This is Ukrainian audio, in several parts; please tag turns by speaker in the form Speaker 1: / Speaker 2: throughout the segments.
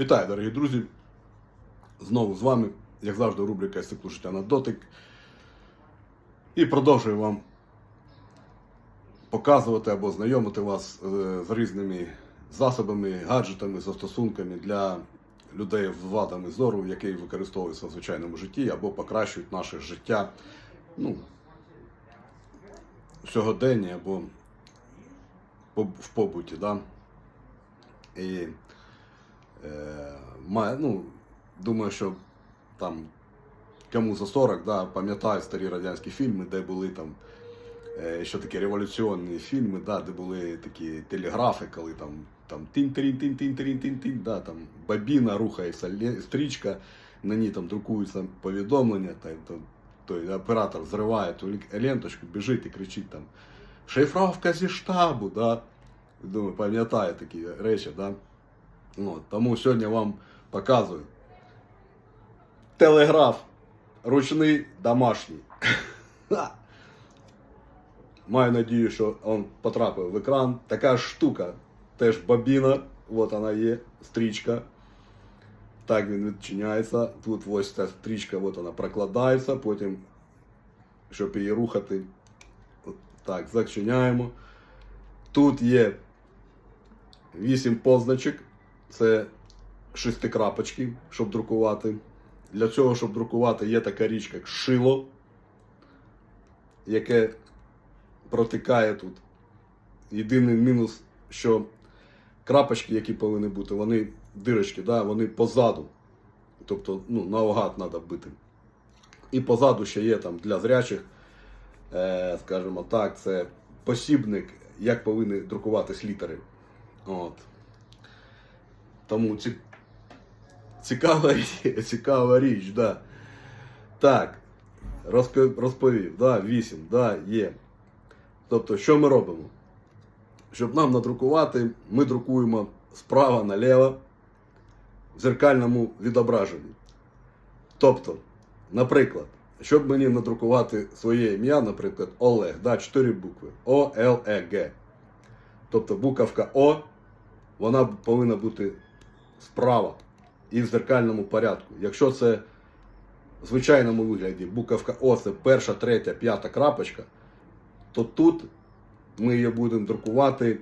Speaker 1: Вітаю, дорогі друзі! Знову з вами, як завжди, рубрика «Стекло життя на дотик. І продовжую вам показувати або знайомити вас е, з різними засобами, гаджетами, застосунками для людей з вадами зору, які використовуються в звичайному житті або покращують наше життя ну, в сьогоденні або в побуті. Да? І ну, думаю, що там кому за 40, да, пам'ятають старі радянські фільми, де були там е, що такі революційні фільми, да, де були такі телеграфи, коли там, там тин-тин тин тин тин тин тин да, там бабіна рухається, стрічка, на ній там друкуються повідомлення, та, то, той оператор зриває ту ленточку, біжить і кричить там шифровка зі штабу, да. Думаю, пам'ятаю такі речі, да. От, тому сьогодні вам показую телеграф ручний домашній. Маю надію, що він потрапив в екран. Така штука, теж бобіна, от вона є, стрічка. Так він відчиняється. Тут ось ця стрічка, от вона прокладається, потім, щоб її рухати, так, зачиняємо. Тут є 8 позначок, це шестикрапочки, щоб друкувати. Для цього, щоб друкувати, є така річ, як шило, яке протикає тут. Єдиний мінус, що крапочки, які повинні бути, вони дирочки, да, вони позаду. Тобто, ну, наугад треба бити. І позаду ще є там для зрячих, е, скажімо так, це посібник, як повинні друкуватись літери. От. Тому ці... цікава, цікава річ, да. Так, розповів, да, 8, да, є. Тобто, що ми робимо? Щоб нам надрукувати, ми друкуємо справа наліво в зеркальному відображенні. Тобто, наприклад, щоб мені надрукувати своє ім'я, наприклад, Олег, да, 4 букви О, Л, Е, Г. Тобто буковка О, вона повинна бути справа і в зеркальному порядку. Якщо це в звичайному вигляді буковка О це перша, третя, п'ята крапочка, то тут ми її будемо друкувати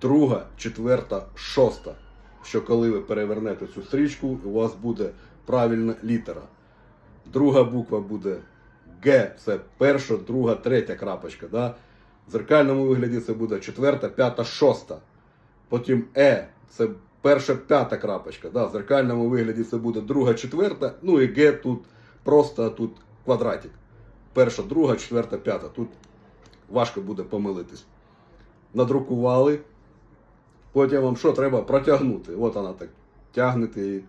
Speaker 1: друга, четверта, шоста. Що коли ви перевернете цю стрічку, у вас буде правильна літера. Друга буква буде Г, це перша, друга, третя крапочка. Да? В зеркальному вигляді це буде четверта, п'ята, шоста. Потім Е, це перша п'ята крапочка. Да? В зеркальному вигляді це буде друга, четверта. Ну і Г тут просто тут квадратик. Перша, друга, четверта, п'ята. Тут важко буде помилитись. Надрукували. Потім вам що треба протягнути. От вона так тягнете її.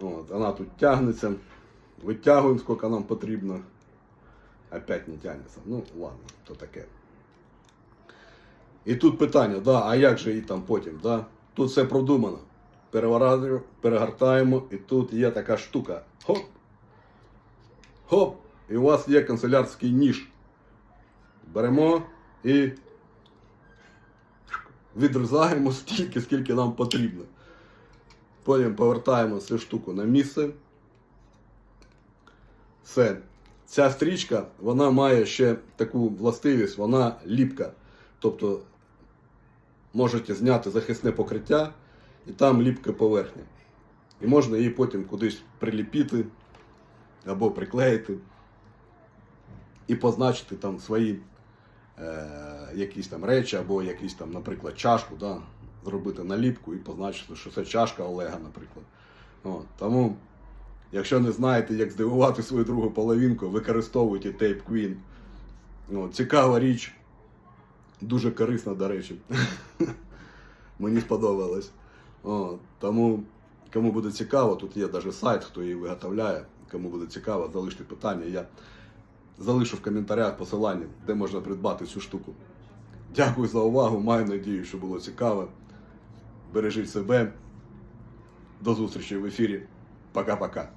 Speaker 1: От, вона тут тягнеться. Витягуємо, скільки нам потрібно. Опять не тягнеться. Ну, ладно, то таке. І тут питання, да, а як же її там потім? Да? Тут все продумано. Переворачуємо, перегортаємо, і тут є така штука. Хоп! Хоп! І у вас є канцелярський ніж. Беремо і відрізаємо стільки, скільки нам потрібно. Потім повертаємо цю штуку на місце. Все. Ця стрічка вона має ще таку властивість, вона ліпка. Тобто можете зняти захисне покриття і там ліпка поверхня. І можна її потім кудись приліпити або приклеїти і позначити там свої е, якісь там речі, або якісь там, наприклад, чашку, да, зробити наліпку і позначити, що це чашка Олега, наприклад. От, тому, якщо не знаєте, як здивувати свою другу половинку, використовуйте Tape Queen. От, цікава річ, дуже корисна, до речі. Мені сподобалось. От, тому, кому буде цікаво, тут є навіть сайт, хто її виготовляє. Кому буде цікаво, залиште питання. Я залишу в коментарях посилання, де можна придбати цю штуку. Дякую за увагу. Маю надію, що було цікаво. Бережіть себе. До зустрічі в ефірі. Пока-пока.